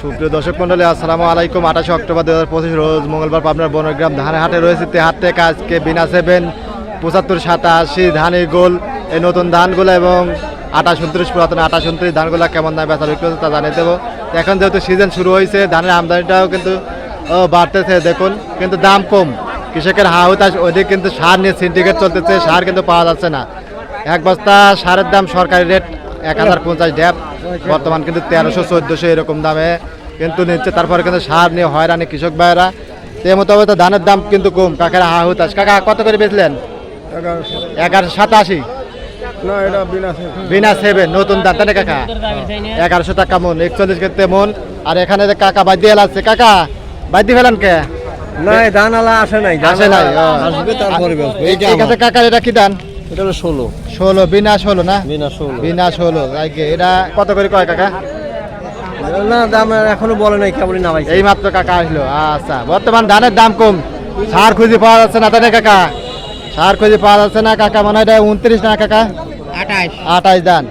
সুপ্রিয় দর্শক মন্ডলী, আসসালামু আলাইকুম। আঠাশে অক্টোবর দু হাজার পঁচিশ রোজ মঙ্গলবার পাবনার বনগ্রাম ধানের হাটে রয়েছে তে হাট থেকে আজকে বিনা সেভেন, পঁচাত্তর, সাতাশি ধানের গোল। এই নতুন ধানগুলো এবং আঠাশ, উনত্রিশ পুরাতন আঠাশ, উনত্রিশ ধানগুলো কেমন দামে বেচা বিক্রি হচ্ছে তা জানিয়ে দেবো। এখন যেহেতু সিজন শুরু হয়েছে, ধানের আমদানিটাও কিন্তু বাড়তেছে, দেখুন। কিন্তু দাম কম। কৃষকের হাউতাস ওদিকে কিন্তু সার নিয়ে সিন্ডিকেট চলতেছে, সার কিন্তু পাওয়া যাচ্ছে না। এক বস্তা সারের দাম সরকারি রেট এক হাজার পঞ্চাশ ড্যাপ বর্তমান কিন্তু তেরোশো চোদ্দোশো এরকম দামে কিন্তু নিচ্ছে। তারপরে কিন্তু সার নিয়ে হয়রানি কৃষক ভাইয়েরা। সে মোতাবেক ধানের দাম কিন্তু কম। কাকের হা হুতাস কাকা কত করে বেচলেন? এগারোশো। সাতাশি। বিনা সেভেন। নতুন দাম তাই কাকা? এগারোশো টাকা মন একচল্লিশ কেতে মন। আর এখানে যে কাকা বাদ দিয়ে আছে কাকা বাদ দিয়ে ফেলেন কে? না এই ধান আলা আসে নাই আসে নাই ঠিক আছে কাকার এটা কি দান এটা হলো ষোলো। ষোলো বিনা ষোলো না? বিনা ষোলো। বিনা ষোলো এটা কত করে কয় কাকা? না দাম এখনও বলে নাই কেবলই নামাইছে এই মাত্র কাকা আসলো আচ্ছা। বর্তমান ধানের দাম কম। সার খুঁজে পাওয়া যাচ্ছে না না কাকা? সার খুঁজে পাওয়া যাচ্ছে না কাকা মনে হয় এটা উনত্রিশ না কাকা? আঠাশ। আঠাশ দান।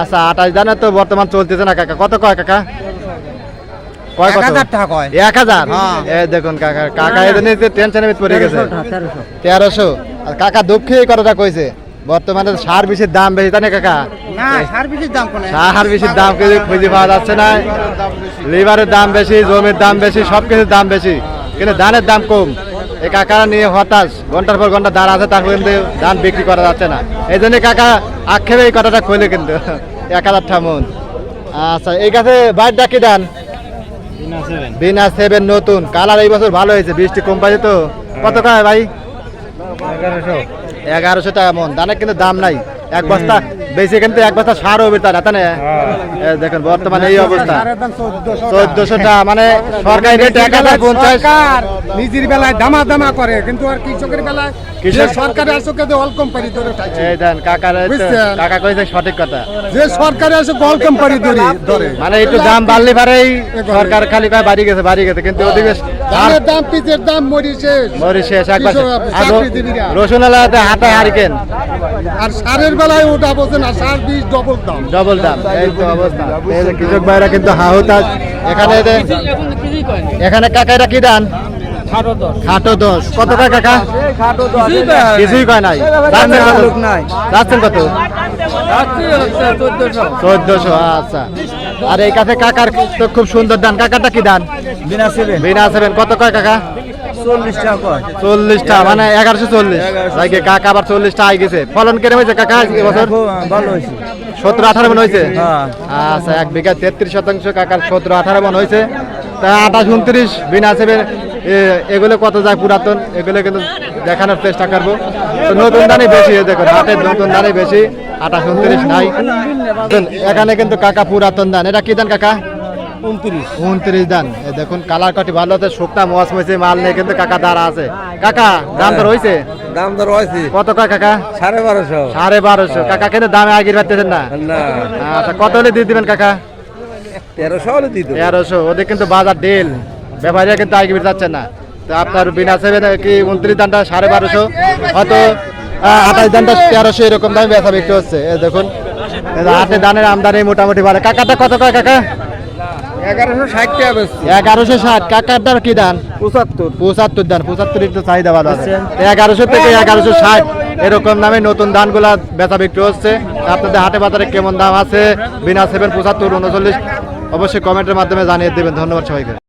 আচ্ছা আঠাশ দানের তো বর্তমান চলতেছে না কাকা। কত কয় কাকা? কয় কত? এক হাজার হ্যাঁ। এ দেখুন কাকা কাকা এদিন টেনশনে পড়ে গেছে। তেরোশো। আর কাকা দুঃখে এই কথাটা কইছে বর্তমানে সার বেশির দাম বেশি তাই না কাকা? না সার বেশির দাম কোনে? সার বেশির দাম কিছু খুঁজে পাওয়া যাচ্ছে না? লিভারের দাম বেশি জমির দাম বেশি সব কিছুর দাম বেশি কিন্তু ধানের দাম কম। এই কাকারা নিয়ে হতাশ ঘণ্টার পর ঘণ্টা দাঁড় আছে তারপর কিন্তু ধান বিক্রি করা যাচ্ছে না। এই জন্য কাকা আক্ষেপে এই কথাটা খুলে কিন্তু এক হাজার ঠামুন আচ্ছা এই কাছে বাইর ডাকি দান বিনা সেভেন। নতুন। কালার এই বছর ভালো হয়েছে বৃষ্টি কম পাইছে তো। কত কয় ভাই? এগারোশো টাকা মন। দানের কিন্তু দাম নাই। এক বস্তা বেশি কিন্তু এক বস্তা সার হবে তার না? দেখেন বর্তমানে এই অবস্থা। চোদ্দশো টাকা। মানে সরকারি রেট এক হাজার পঞ্চাশ। নিজের বেলায় দামা দামা করে কিন্তু আর কৃষকের বেলায় কৃষক- সরকারি আসুক অল কোম্পানি ধরে এই দেন কাকার কাকা কইছে সঠিক কথা। যে সরকারি আসুক অল কোম্পানি ধরে ধরে। মানে একটু দাম বাড়লে পারেই সরকার খালি কয় বাড়ি গেছে বাড়ি গেছে কিন্তু ধানের দাম পিচের দাম একবার রসুন আলাদা হাতে হারিকেন। আর সারের বেলায় ওটা বলছে না সার ডবল দাম। ডবল দাম এই তো অবস্থা। কৃষক ভাইরা কিন্তু হাহুতাস এখানে এখানে কাকা এটা কি দান? খাটো দশ। কত কয় কাকা? কিছুই কয় নাই। যাচ্ছেন কত? চোদ্দশো আচ্ছা। আর এই কাছে কাকার তো খুব সুন্দর দান। কাকাটা কি দান? বিনা সেভেন। বিনা সেভেন। কত কয় কাকা? চল্লিশ টাকা মানে এগারোশো চল্লিশ। কাকা আবার গেছে। ফলন কেন হয়েছে? কাকা এবছর ভালো হয়েছে। সতেরো আঠারো মন হয়েছে? হ্যাঁ। আচ্ছা এক বিঘা তেত্রিশ শতাংশ কাকার সতেরো আঠারো মন হয়েছে। তা আঠাশ উনত্রিশ বিনা এগুলো কত যায় পুরাতন? এগুলো কিন্তু দেখানোর চেষ্টা করব। তো নতুন দানই বেশি দেখুন হাটের নতুন দানই বেশি। আঠাশ উনত্রিশ নাই। এখানে কিন্তু কাকা পুরাতন দান এটা কি দান কাকা? উনত্রিশ। উনত্রিশ দান। দেখুন কালার কাটি ভালো আছে শুকনা মোয়াশ ময়েছে মাল নেই কিন্তু কাকা দাঁড়া আছে। কাকা দাম তো রয়েছে দাম দর হয়েছে কত কয় কাকা? সাড়ে বারোশো। সাড়ে বারোশো। কাকা কিন্তু দামে আগিয়ে পারতেছেন না? না। আচ্ছা কত হলে দিয়ে দিবেন কাকা? তেরোশো হলে দিত তেরোশো। ওদের কিন্তু বাজার ডেল। ব্যাপারীরা কিন্তু আগে যাচ্ছে না। তো আপনার বিনা সেভেন কি উনত্রিশ দানটা সাড়ে বারোশো? হয়তো আঠাশ দানটা তেরোশো এরকম দামে বেচা বিক্রি হচ্ছে। এই দেখুন এই যে দানের আমদানি মোটামুটি বাড়ে। কাকাটা কত কয় কাকা? এগারোশো ষাট টাকা বেশি এগারোশো ষাট কাকারটা কি দান পঁচাত্তর। পঁচাত্তর দান পঁচাত্তর একটু চাহিদা ভালো আছে। এগারোশো থেকে এগারোশো ষাট এরকম দামে নতুন ধানগুলা বেচা বিক্রি হচ্ছে। আপনাদের হাটে বাজারে কেমন দাম আছে? বিনা সেভেন পঁচাত্তর উনচল্লিশ অবশ্যই কমেন্টের মাধ্যমে জানিয়ে দেবেন। ধন্যবাদ সবাইকে।